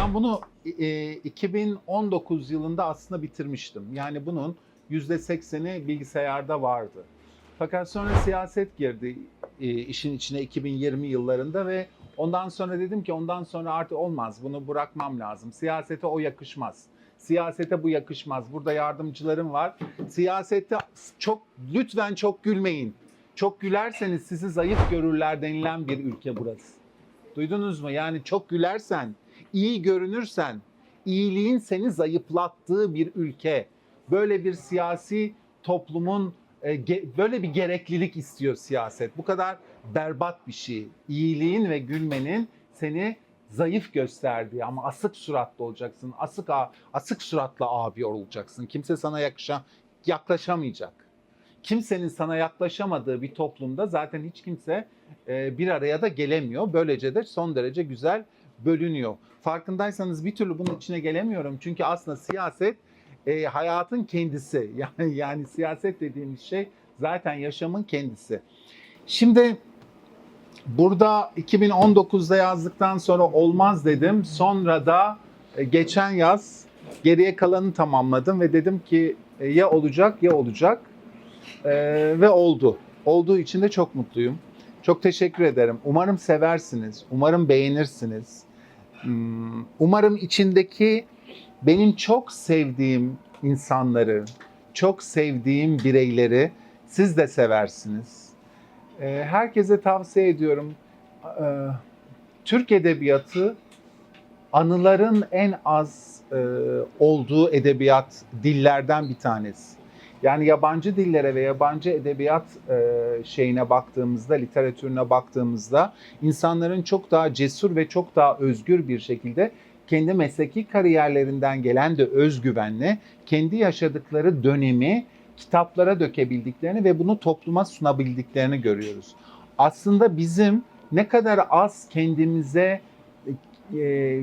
Ben bunu e, 2019 yılında aslında bitirmiştim. Yani bunun %80'i bilgisayarda vardı. Fakat sonra siyaset girdi e, işin içine 2020 yıllarında ve ondan sonra dedim ki ondan sonra artık olmaz. Bunu bırakmam lazım. Siyasete o yakışmaz. Siyasete bu yakışmaz. Burada yardımcılarım var. Siyasette çok lütfen çok gülmeyin. Çok gülerseniz sizi zayıf görürler denilen bir ülke burası. Duydunuz mu? Yani çok gülersen, iyi görünürsen, iyiliğin seni zayıflattığı bir ülke. Böyle bir siyasi toplumun e, böyle bir gereklilik istiyor siyaset. Bu kadar berbat bir şey. İyiliğin ve gülmenin seni zayıf gösterdiği ama asık suratlı olacaksın. Asık asık suratla abi olacaksın. Kimse sana yakışa yaklaşamayacak. Kimsenin sana yaklaşamadığı bir toplumda zaten hiç kimse e, bir araya da gelemiyor. Böylece de son derece güzel bölünüyor. Farkındaysanız bir türlü bunun içine gelemiyorum. Çünkü aslında siyaset e, hayatın kendisi. Yani, yani siyaset dediğimiz şey zaten yaşamın kendisi. Şimdi burada 2019'da yazdıktan sonra olmaz dedim. Sonra da e, geçen yaz geriye kalanı tamamladım ve dedim ki e, ya olacak ya olacak. E, ve oldu. Olduğu için de çok mutluyum. Çok teşekkür ederim. Umarım seversiniz. Umarım beğenirsiniz. Hmm, Umarım içindeki benim çok sevdiğim insanları, çok sevdiğim bireyleri siz de seversiniz. Ee, Herkese tavsiye ediyorum. Ee, Türk edebiyatı anıların en az e, olduğu edebiyat dillerden bir tanesi. Yani yabancı dillere ve yabancı edebiyat e, şeyine baktığımızda, literatürüne baktığımızda insanların çok daha cesur ve çok daha özgür bir şekilde kendi mesleki kariyerlerinden gelen de özgüvenle kendi yaşadıkları dönemi kitaplara dökebildiklerini ve bunu topluma sunabildiklerini görüyoruz. Aslında bizim ne kadar az kendimize e,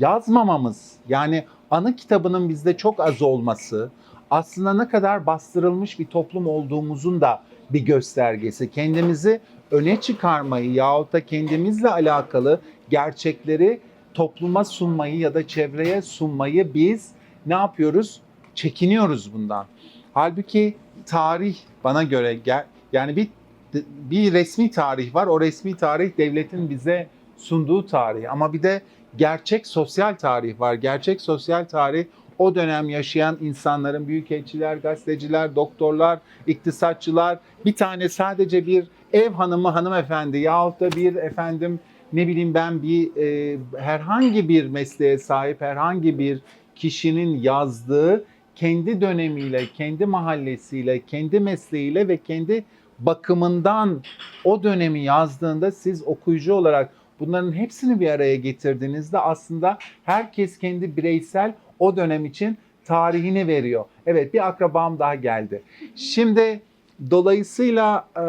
yazmamamız yani anı kitabının bizde çok az olması aslında ne kadar bastırılmış bir toplum olduğumuzun da bir göstergesi. Kendimizi öne çıkarmayı yahut da kendimizle alakalı gerçekleri topluma sunmayı ya da çevreye sunmayı biz ne yapıyoruz? Çekiniyoruz bundan. Halbuki tarih bana göre gel yani bir bir resmi tarih var. O resmi tarih devletin bize sunduğu tarih ama bir de gerçek sosyal tarih var. Gerçek sosyal tarih o dönem yaşayan insanların büyükelçiler, gazeteciler, doktorlar, iktisatçılar bir tane sadece bir ev hanımı hanımefendi yahut da bir efendim ne bileyim ben bir e, herhangi bir mesleğe sahip herhangi bir kişinin yazdığı kendi dönemiyle, kendi mahallesiyle, kendi mesleğiyle ve kendi bakımından o dönemi yazdığında siz okuyucu olarak bunların hepsini bir araya getirdiğinizde aslında herkes kendi bireysel o dönem için tarihini veriyor. Evet bir akrabam daha geldi. Şimdi dolayısıyla e,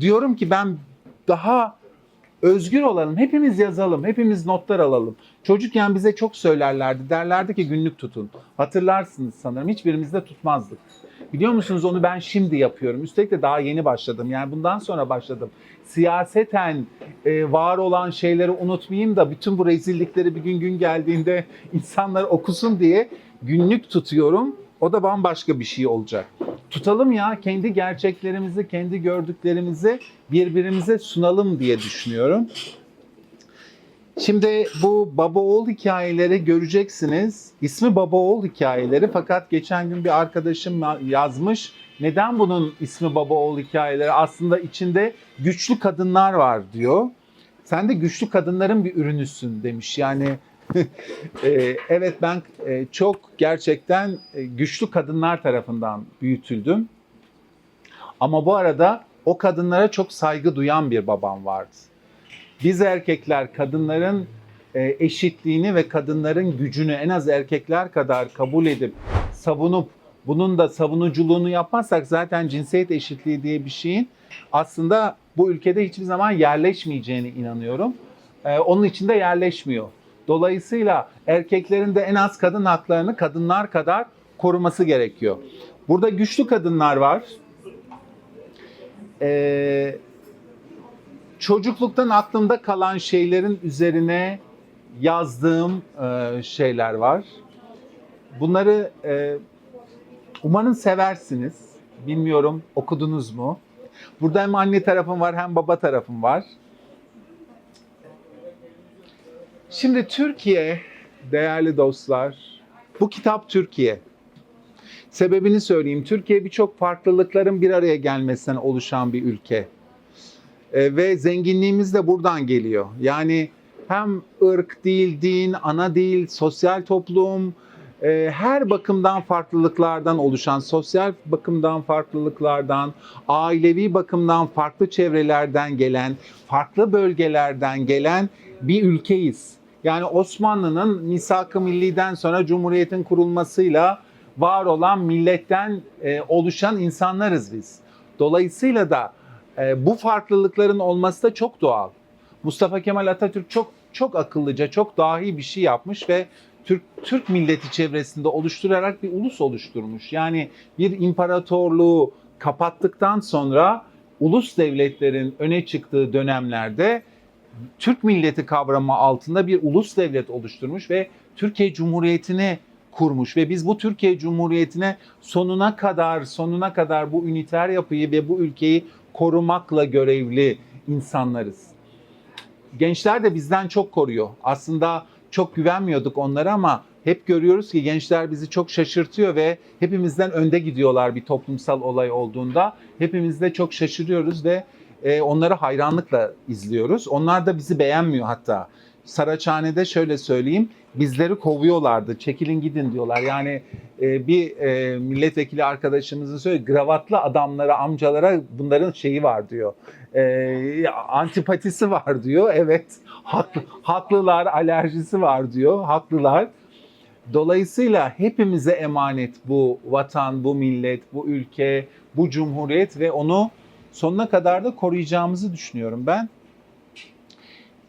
diyorum ki ben daha özgür olalım. Hepimiz yazalım. Hepimiz notlar alalım. Çocukken bize çok söylerlerdi. Derlerdi ki günlük tutun. Hatırlarsınız sanırım. Hiçbirimiz de tutmazdık. Biliyor musunuz onu ben şimdi yapıyorum. Üstelik de daha yeni başladım. Yani bundan sonra başladım. Siyaseten e, var olan şeyleri unutmayayım da bütün bu rezillikleri bir gün gün geldiğinde insanlar okusun diye günlük tutuyorum. O da bambaşka bir şey olacak. Tutalım ya kendi gerçeklerimizi, kendi gördüklerimizi birbirimize sunalım diye düşünüyorum. Şimdi bu baba oğul hikayeleri göreceksiniz. İsmi baba oğul hikayeleri fakat geçen gün bir arkadaşım yazmış. Neden bunun ismi baba oğul hikayeleri? Aslında içinde güçlü kadınlar var diyor. Sen de güçlü kadınların bir ürünüsün demiş. Yani e, evet ben e, çok gerçekten e, güçlü kadınlar tarafından büyütüldüm. Ama bu arada o kadınlara çok saygı duyan bir babam vardı. Biz erkekler kadınların e, eşitliğini ve kadınların gücünü en az erkekler kadar kabul edip savunup bunun da savunuculuğunu yapmazsak zaten cinsiyet eşitliği diye bir şeyin aslında bu ülkede hiçbir zaman yerleşmeyeceğine inanıyorum. E, onun için de yerleşmiyor. Dolayısıyla erkeklerin de en az kadın haklarını kadınlar kadar koruması gerekiyor. Burada güçlü kadınlar var. Ee, çocukluktan aklımda kalan şeylerin üzerine yazdığım e, şeyler var. Bunları e, umarım seversiniz. Bilmiyorum okudunuz mu? Burada hem anne tarafım var hem baba tarafım var. Şimdi Türkiye değerli dostlar, bu kitap Türkiye. Sebebini söyleyeyim. Türkiye birçok farklılıkların bir araya gelmesinden oluşan bir ülke. E, ve zenginliğimiz de buradan geliyor. Yani hem ırk, dil, din, ana dil, sosyal toplum, e, her bakımdan farklılıklardan oluşan, sosyal bakımdan farklılıklardan, ailevi bakımdan farklı çevrelerden gelen, farklı bölgelerden gelen bir ülkeyiz. Yani Osmanlı'nın misak-ı milliden sonra Cumhuriyet'in kurulmasıyla var olan milletten e, oluşan insanlarız biz. Dolayısıyla da e, bu farklılıkların olması da çok doğal. Mustafa Kemal Atatürk çok çok akıllıca, çok dahi bir şey yapmış ve Türk Türk milleti çevresinde oluşturarak bir ulus oluşturmuş. Yani bir imparatorluğu kapattıktan sonra ulus devletlerin öne çıktığı dönemlerde Türk milleti kavramı altında bir ulus devlet oluşturmuş ve Türkiye Cumhuriyeti'ni kurmuş ve biz bu Türkiye Cumhuriyeti'ne sonuna kadar sonuna kadar bu üniter yapıyı ve bu ülkeyi korumakla görevli insanlarız. Gençler de bizden çok koruyor. Aslında çok güvenmiyorduk onlara ama hep görüyoruz ki gençler bizi çok şaşırtıyor ve hepimizden önde gidiyorlar bir toplumsal olay olduğunda. Hepimiz de çok şaşırıyoruz ve e, onları hayranlıkla izliyoruz. Onlar da bizi beğenmiyor hatta. Saraçhane'de şöyle söyleyeyim, bizleri kovuyorlardı. Çekilin gidin diyorlar. Yani e, bir e, milletvekili arkadaşımızın söylüyor, gravatlı adamlara, amcalara bunların şeyi var diyor. E, antipatisi var diyor. Evet, haklı, haklılar, alerjisi var diyor. Haklılar. Dolayısıyla hepimize emanet bu vatan, bu millet, bu ülke, bu cumhuriyet ve onu sonuna kadar da koruyacağımızı düşünüyorum ben.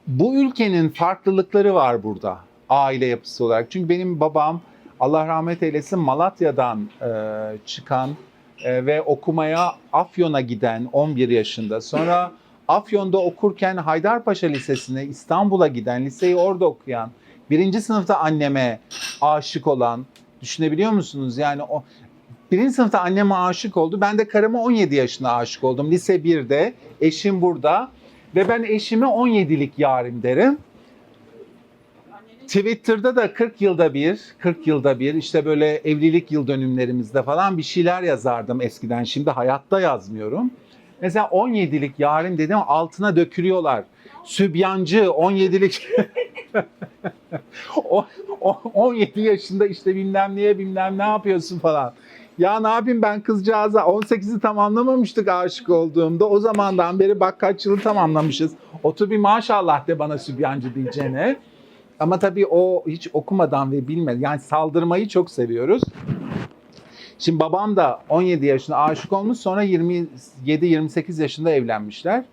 Bu ülkenin farklılıkları var burada aile yapısı olarak. Çünkü benim babam Allah rahmet eylesin Malatya'dan e, çıkan e, ve okumaya Afyon'a giden 11 yaşında. Sonra Afyon'da okurken Haydarpaşa Lisesi'ne İstanbul'a giden, liseyi orada okuyan, birinci sınıfta anneme aşık olan, düşünebiliyor musunuz? Yani o birinci sınıfta anneme aşık oldu. Ben de karıma 17 yaşında aşık oldum. Lise 1'de, eşim burada. Ve ben eşime 17'lik yarim derim. Twitter'da da 40 yılda bir, 40 yılda bir işte böyle evlilik yıl dönümlerimizde falan bir şeyler yazardım eskiden. Şimdi hayatta yazmıyorum. Mesela 17'lik yarim dedim altına dökülüyorlar. Sübyancı 17'lik O- o- 17 yaşında işte bilmem neye bilmem ne yapıyorsun falan. Ya ne yapayım ben kızcağıza 18'i tamamlamamıştık aşık olduğumda. O zamandan beri bak kaç yılı tamamlamışız. Otur bir maşallah de bana sübyancı diyeceğine. Ama tabii o hiç okumadan ve bilmeden yani saldırmayı çok seviyoruz. Şimdi babam da 17 yaşında aşık olmuş sonra 27-28 yaşında evlenmişler.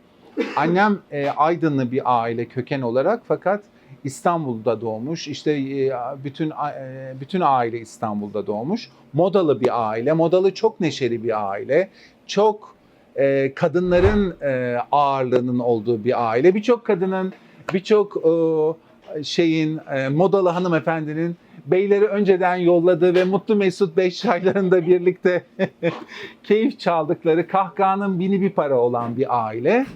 Annem e, Aydınlı bir aile köken olarak fakat İstanbul'da doğmuş. İşte e, bütün e, bütün aile İstanbul'da doğmuş. Modalı bir aile. Modalı çok neşeli bir aile. Çok e, kadınların e, ağırlığının olduğu bir aile. Birçok kadının, birçok e, şeyin, e, modalı hanımefendinin beyleri önceden yolladığı ve mutlu mesut beş çaylarında birlikte keyif çaldıkları kahkahanın bini bir para olan bir aile.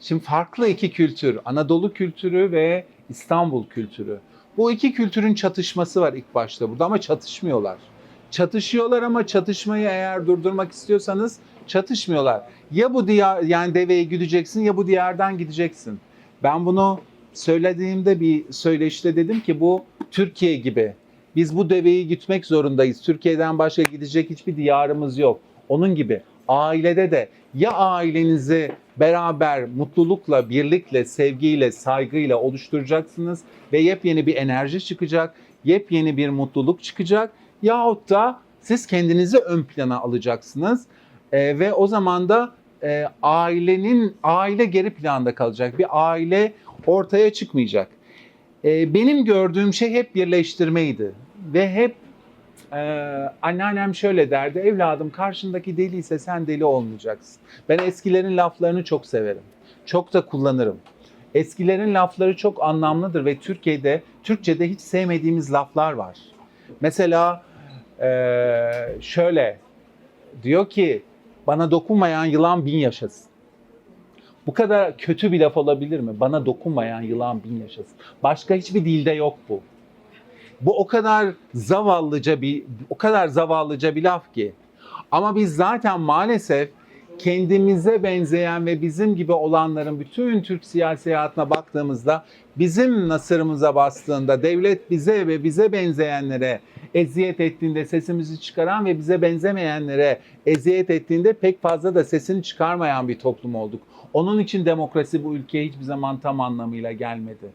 Şimdi farklı iki kültür, Anadolu kültürü ve İstanbul kültürü. Bu iki kültürün çatışması var ilk başta burada ama çatışmıyorlar. Çatışıyorlar ama çatışmayı eğer durdurmak istiyorsanız çatışmıyorlar. Ya bu diyar yani deveyi güdeceksin ya bu diyardan gideceksin. Ben bunu söylediğimde bir söyleşte dedim ki bu Türkiye gibi. Biz bu deveyi gütmek zorundayız. Türkiye'den başka gidecek hiçbir diyarımız yok. Onun gibi ailede de ya ailenizi beraber mutlulukla, birlikle, sevgiyle, saygıyla oluşturacaksınız ve yepyeni bir enerji çıkacak, yepyeni bir mutluluk çıkacak yahut da siz kendinizi ön plana alacaksınız Ee, ve o zaman da e, ailenin aile geri planda kalacak. Bir aile ortaya çıkmayacak. Ee, benim gördüğüm şey hep birleştirmeydi ve hep ee, anneannem şöyle derdi, evladım karşındaki deliyse sen deli olmayacaksın. Ben eskilerin laflarını çok severim. Çok da kullanırım. Eskilerin lafları çok anlamlıdır ve Türkiye'de, Türkçe'de hiç sevmediğimiz laflar var. Mesela eee, şöyle diyor ki bana dokunmayan yılan bin yaşasın. Bu kadar kötü bir laf olabilir mi? Bana dokunmayan yılan bin yaşasın. Başka hiçbir dilde yok bu. Bu o kadar zavallıca bir o kadar zavallıca bir laf ki. Ama biz zaten maalesef kendimize benzeyen ve bizim gibi olanların bütün Türk siyasi hayatına baktığımızda bizim nasırımıza bastığında devlet bize ve bize benzeyenlere eziyet ettiğinde sesimizi çıkaran ve bize benzemeyenlere eziyet ettiğinde pek fazla da sesini çıkarmayan bir toplum olduk. Onun için demokrasi bu ülkeye hiçbir zaman tam anlamıyla gelmedi.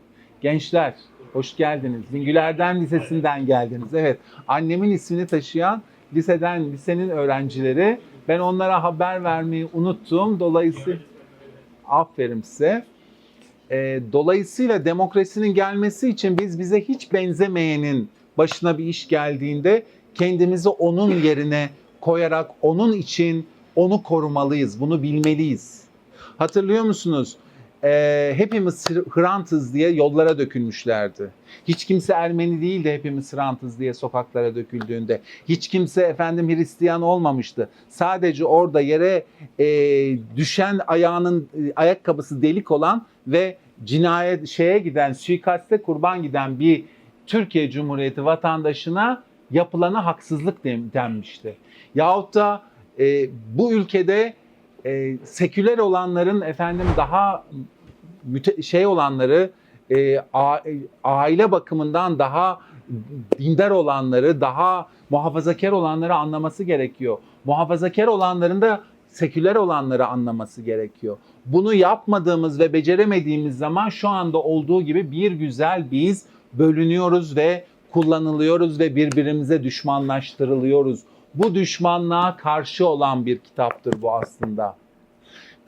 Gençler hoş geldiniz. Zingülerden Lisesi'nden geldiniz. Evet annemin ismini taşıyan liseden lisenin öğrencileri. Ben onlara haber vermeyi unuttum. Dolayısıyla aferin size. Ee, dolayısıyla demokrasinin gelmesi için biz bize hiç benzemeyenin başına bir iş geldiğinde kendimizi onun yerine koyarak onun için onu korumalıyız. Bunu bilmeliyiz. Hatırlıyor musunuz? Ee, hepimiz Hrantız diye yollara dökülmüşlerdi. Hiç kimse Ermeni değil de hepimiz Hrantız diye sokaklara döküldüğünde. Hiç kimse efendim Hristiyan olmamıştı. Sadece orada yere e, düşen ayağının e, ayakkabısı delik olan ve cinayet şeye giden, suikaste kurban giden bir Türkiye Cumhuriyeti vatandaşına yapılana haksızlık denmişti. Yahut da e, bu ülkede e, seküler olanların efendim daha şey olanları e, a- e, aile bakımından daha dindar olanları, daha muhafazakar olanları anlaması gerekiyor. Muhafazakar olanların da seküler olanları anlaması gerekiyor. Bunu yapmadığımız ve beceremediğimiz zaman şu anda olduğu gibi bir güzel biz bölünüyoruz ve kullanılıyoruz ve birbirimize düşmanlaştırılıyoruz. Bu düşmanlığa karşı olan bir kitaptır bu aslında.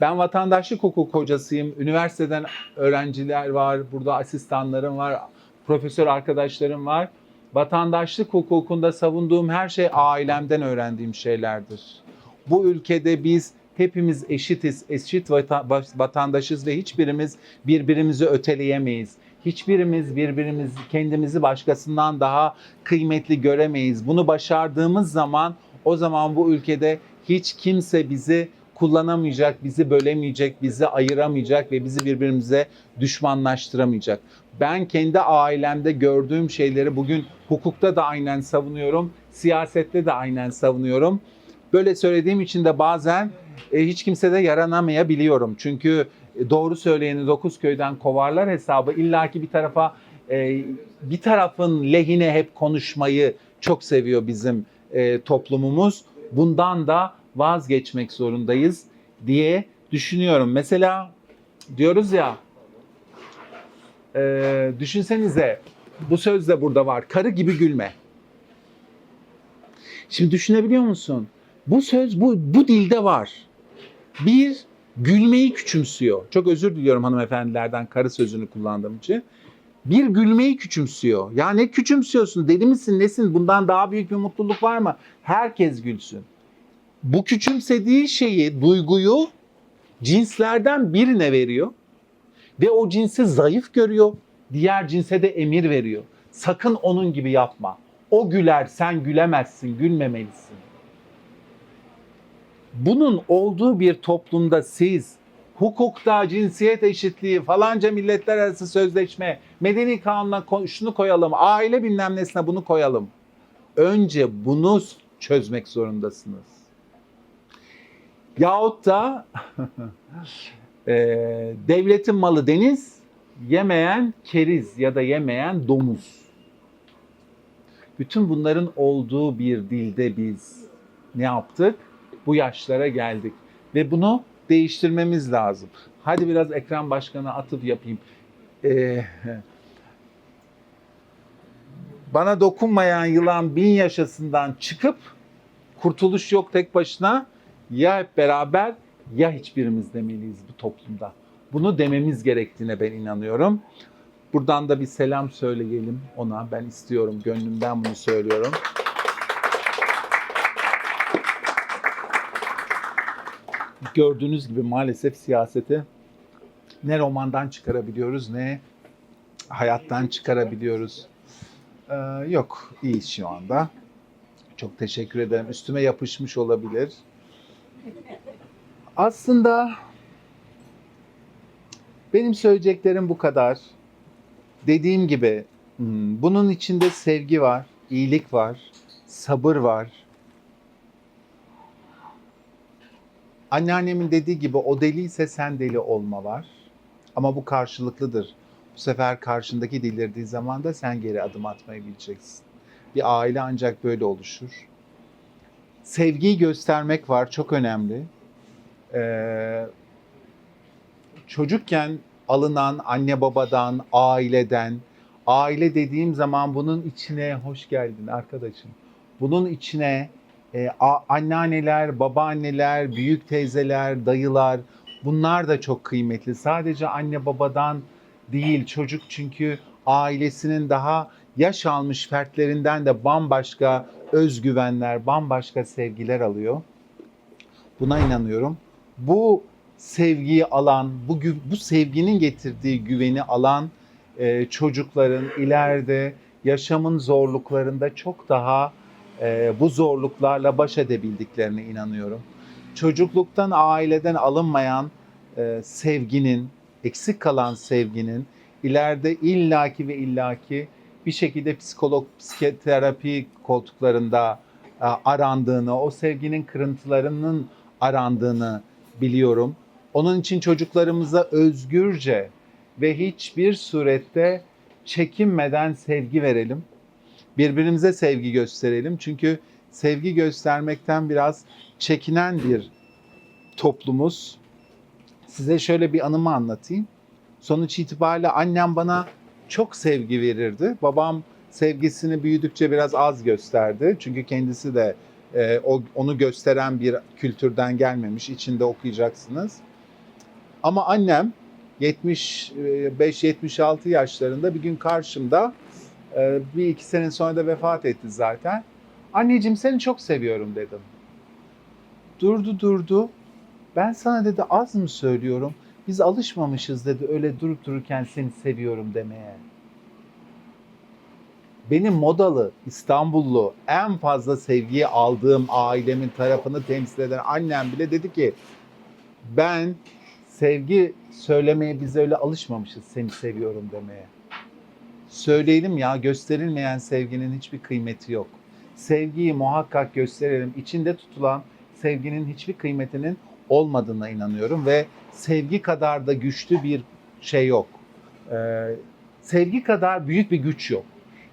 Ben vatandaşlık hukuk hocasıyım. Üniversiteden öğrenciler var, burada asistanlarım var, profesör arkadaşlarım var. Vatandaşlık hukukunda savunduğum her şey ailemden öğrendiğim şeylerdir. Bu ülkede biz hepimiz eşitiz, eşit vata- vatandaşız ve hiçbirimiz birbirimizi öteleyemeyiz. Hiçbirimiz birbirimiz kendimizi başkasından daha kıymetli göremeyiz. Bunu başardığımız zaman o zaman bu ülkede hiç kimse bizi kullanamayacak, bizi bölemeyecek, bizi ayıramayacak ve bizi birbirimize düşmanlaştıramayacak. Ben kendi ailemde gördüğüm şeyleri bugün hukukta da aynen savunuyorum, siyasette de aynen savunuyorum. Böyle söylediğim için de bazen e, hiç kimse de yaranamayabiliyorum. Çünkü doğru söyleyeni dokuz köyden kovarlar hesabı illaki bir tarafa e, bir tarafın lehine hep konuşmayı çok seviyor bizim e, toplumumuz. Bundan da vazgeçmek zorundayız diye düşünüyorum. Mesela diyoruz ya e, düşünsenize bu söz de burada var. Karı gibi gülme. Şimdi düşünebiliyor musun? Bu söz bu, bu dilde var. Bir, gülmeyi küçümsüyor. Çok özür diliyorum hanımefendilerden karı sözünü kullandığım için. Bir gülmeyi küçümsüyor. Ya ne küçümsüyorsun? Deli misin? Nesin? Bundan daha büyük bir mutluluk var mı? Herkes gülsün. Bu küçümsediği şeyi, duyguyu cinslerden birine veriyor. Ve o cinsi zayıf görüyor. Diğer cinse de emir veriyor. Sakın onun gibi yapma. O güler, sen gülemezsin, gülmemelisin. Bunun olduğu bir toplumda siz hukukta cinsiyet eşitliği, falanca milletler arası sözleşme, medeni kanuna şunu koyalım, aile bilmem nesine bunu koyalım. Önce bunu çözmek zorundasınız. Yahut da e, devletin malı deniz, yemeyen keriz ya da yemeyen domuz. Bütün bunların olduğu bir dilde biz ne yaptık? Bu yaşlara geldik ve bunu değiştirmemiz lazım. Hadi biraz ekran başkanı atıp yapayım. Ee, bana dokunmayan yılan bin yaşasından çıkıp kurtuluş yok tek başına ya hep beraber ya hiçbirimiz demeliyiz bu toplumda. Bunu dememiz gerektiğine ben inanıyorum. Buradan da bir selam söyleyelim ona. Ben istiyorum, gönlümden bunu söylüyorum. Gördüğünüz gibi maalesef siyasete ne romandan çıkarabiliyoruz ne hayattan çıkarabiliyoruz. Ee, yok, iyiyiz şu anda. Çok teşekkür ederim. Üstüme yapışmış olabilir. Aslında benim söyleyeceklerim bu kadar. Dediğim gibi hmm, bunun içinde sevgi var, iyilik var, sabır var. Anneannemin dediği gibi o deliyse sen deli olma var. Ama bu karşılıklıdır. Bu sefer karşındaki delirdiği zaman da sen geri adım atmayı bileceksin. Bir aile ancak böyle oluşur. Sevgiyi göstermek var, çok önemli. Ee, çocukken alınan anne babadan, aileden, aile dediğim zaman bunun içine hoş geldin arkadaşım. Bunun içine e, anneanneler, babaanneler, büyük teyzeler, dayılar bunlar da çok kıymetli. Sadece anne babadan değil çocuk çünkü ailesinin daha yaş almış fertlerinden de bambaşka özgüvenler, bambaşka sevgiler alıyor. Buna inanıyorum. Bu sevgiyi alan, bu bu sevginin getirdiği güveni alan e, çocukların ileride yaşamın zorluklarında çok daha e, bu zorluklarla baş edebildiklerine inanıyorum. Çocukluktan, aileden alınmayan e, sevginin, eksik kalan sevginin ileride illaki ve illaki bir şekilde psikolog, psikoterapi koltuklarında e, arandığını, o sevginin kırıntılarının arandığını biliyorum. Onun için çocuklarımıza özgürce ve hiçbir surette çekinmeden sevgi verelim. Birbirimize sevgi gösterelim. Çünkü sevgi göstermekten biraz çekinen bir toplumuz. Size şöyle bir anımı anlatayım. Sonuç itibariyle annem bana çok sevgi verirdi. Babam sevgisini büyüdükçe biraz az gösterdi. Çünkü kendisi de e, o, onu gösteren bir kültürden gelmemiş. İçinde okuyacaksınız. Ama annem 75-76 yaşlarında bir gün karşımda e, bir iki sene sonra da vefat etti zaten. Anneciğim seni çok seviyorum dedim. Durdu durdu. Ben sana dedi az mı söylüyorum? Biz alışmamışız dedi öyle durup dururken seni seviyorum demeye. Benim modalı, İstanbullu en fazla sevgiyi aldığım ailemin tarafını temsil eden annem bile dedi ki ben sevgi söylemeye biz öyle alışmamışız seni seviyorum demeye. Söyleyelim ya gösterilmeyen sevginin hiçbir kıymeti yok. Sevgiyi muhakkak gösterelim. İçinde tutulan sevginin hiçbir kıymetinin olmadığına inanıyorum ve sevgi kadar da güçlü bir şey yok. Ee, sevgi kadar büyük bir güç yok.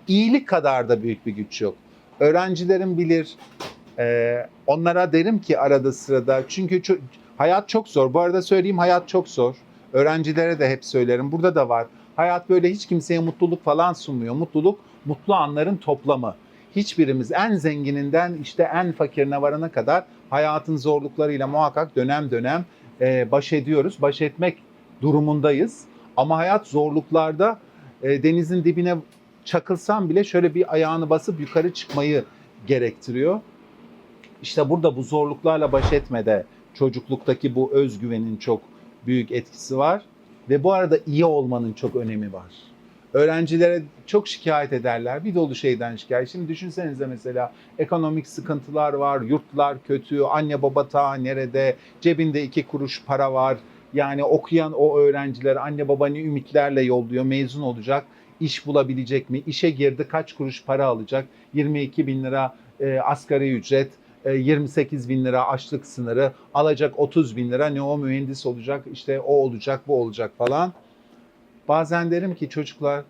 İyilik kadar da büyük bir güç yok. Öğrencilerim bilir. Ee, onlara derim ki arada sırada çünkü ço- hayat çok zor. Bu arada söyleyeyim hayat çok zor. Öğrencilere de hep söylerim. Burada da var. Hayat böyle hiç kimseye mutluluk falan sunmuyor. Mutluluk mutlu anların toplamı. Hiçbirimiz en zengininden işte en fakirine varana kadar hayatın zorluklarıyla muhakkak dönem dönem e, baş ediyoruz. Baş etmek durumundayız. Ama hayat zorluklarda e, denizin dibine çakılsam bile şöyle bir ayağını basıp yukarı çıkmayı gerektiriyor. İşte burada bu zorluklarla baş etmede çocukluktaki bu özgüvenin çok büyük etkisi var. Ve bu arada iyi olmanın çok önemi var. Öğrencilere çok şikayet ederler. Bir dolu şeyden şikayet. Şimdi düşünsenize mesela ekonomik sıkıntılar var, yurtlar kötü, anne baba ta nerede, cebinde iki kuruş para var. Yani okuyan o öğrenciler anne babanı ümitlerle yolluyor, mezun olacak, iş bulabilecek mi? İşe girdi kaç kuruş para alacak? 22 bin lira e, asgari ücret, 28 bin lira açlık sınırı, alacak 30 bin lira ne o mühendis olacak, işte o olacak, bu olacak falan. Bazen derim ki çocuklar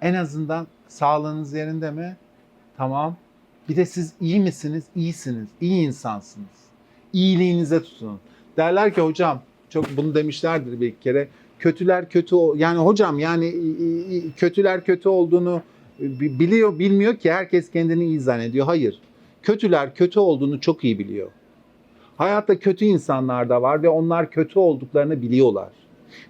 en azından sağlığınız yerinde mi? Tamam. Bir de siz iyi misiniz? İyisiniz. İyi insansınız. İyiliğinize tutunun. Derler ki hocam çok bunu demişlerdir bir kere. Kötüler kötü yani hocam yani kötüler kötü olduğunu bi- biliyor bilmiyor ki herkes kendini iyi zannediyor. Hayır. Kötüler kötü olduğunu çok iyi biliyor. Hayatta kötü insanlar da var ve onlar kötü olduklarını biliyorlar.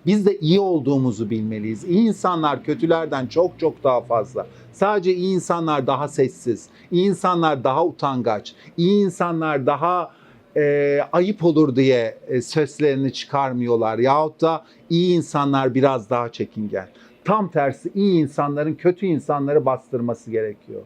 Biz de iyi olduğumuzu bilmeliyiz. İyi insanlar kötülerden çok çok daha fazla. Sadece iyi insanlar daha sessiz, iyi insanlar daha utangaç, iyi insanlar daha e, ayıp olur diye e, seslerini çıkarmıyorlar. Yahut da iyi insanlar biraz daha çekingen. Tam tersi iyi insanların kötü insanları bastırması gerekiyor.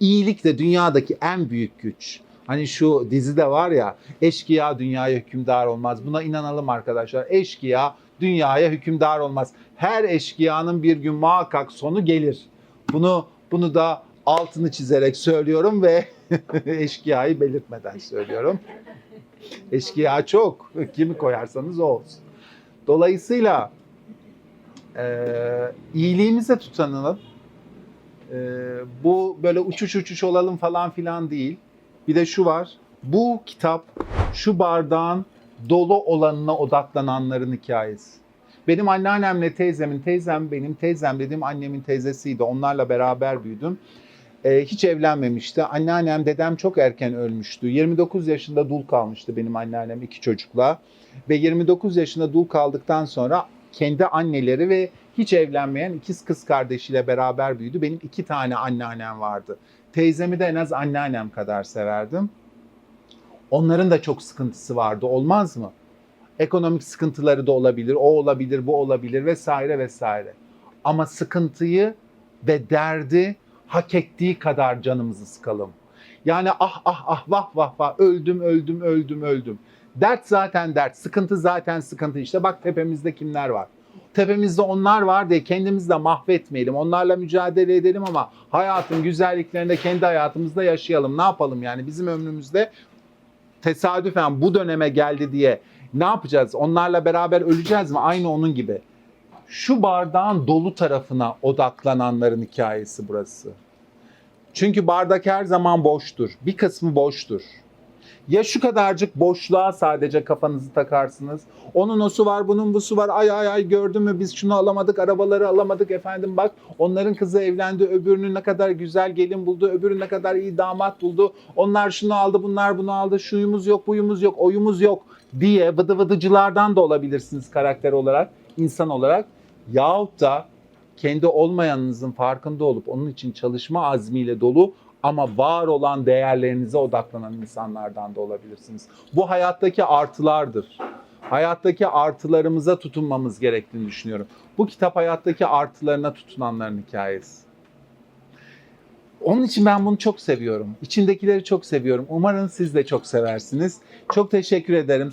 İyilik de dünyadaki en büyük güç. Hani şu dizide var ya eşkıya dünyaya hükümdar olmaz. Buna inanalım arkadaşlar. Eşkıya dünyaya hükümdar olmaz. Her eşkıyanın bir gün muhakkak sonu gelir. Bunu bunu da altını çizerek söylüyorum ve eşkıyayı belirtmeden söylüyorum. Eşkıya çok. Kimi koyarsanız o olsun. Dolayısıyla eee iyiliğimize tutanalım. Eee, bu böyle uçuş uçuş olalım falan filan değil. Bir de şu var. Bu kitap şu bardağın dolu olanına odaklananların hikayesi. Benim anneannemle teyzemin, teyzem benim, teyzem dediğim annemin teyzesiydi. Onlarla beraber büyüdüm. Ee, hiç evlenmemişti. Anneannem, dedem çok erken ölmüştü. 29 yaşında dul kalmıştı benim anneannem iki çocukla. Ve 29 yaşında dul kaldıktan sonra kendi anneleri ve hiç evlenmeyen ikiz kız kardeşiyle beraber büyüdü. Benim iki tane anneannem vardı. Teyzemi de en az anneannem kadar severdim. Onların da çok sıkıntısı vardı. Olmaz mı? Ekonomik sıkıntıları da olabilir, o olabilir, bu olabilir vesaire vesaire. Ama sıkıntıyı ve derdi hak ettiği kadar canımızı sıkalım. Yani ah ah ah vah vah vah öldüm öldüm öldüm öldüm. Dert zaten dert, sıkıntı zaten sıkıntı. İşte bak tepemizde kimler var. Tepemizde onlar var diye kendimizi de mahvetmeyelim. Onlarla mücadele edelim ama hayatın güzelliklerini de kendi hayatımızda yaşayalım. Ne yapalım yani bizim ömrümüzde tesadüfen bu döneme geldi diye ne yapacağız? Onlarla beraber öleceğiz mi? Aynı onun gibi. Şu bardağın dolu tarafına odaklananların hikayesi burası. Çünkü bardak her zaman boştur. Bir kısmı boştur. Ya şu kadarcık boşluğa sadece kafanızı takarsınız. Onun osu var, bunun busu var. Ay ay ay gördün mü biz şunu alamadık, arabaları alamadık efendim bak. Onların kızı evlendi, öbürünün ne kadar güzel gelin buldu, öbürü ne kadar iyi damat buldu. Onlar şunu aldı, bunlar bunu aldı. Şuyumuz yok, buyumuz yok, oyumuz yok diye vıdı vıdıcılardan da olabilirsiniz karakter olarak, insan olarak. Yahut da kendi olmayanınızın farkında olup onun için çalışma azmiyle dolu ama var olan değerlerinize odaklanan insanlardan da olabilirsiniz. Bu hayattaki artılardır. Hayattaki artılarımıza tutunmamız gerektiğini düşünüyorum. Bu kitap hayattaki artılarına tutunanların hikayesi. Onun için ben bunu çok seviyorum. İçindekileri çok seviyorum. Umarım siz de çok seversiniz. Çok teşekkür ederim.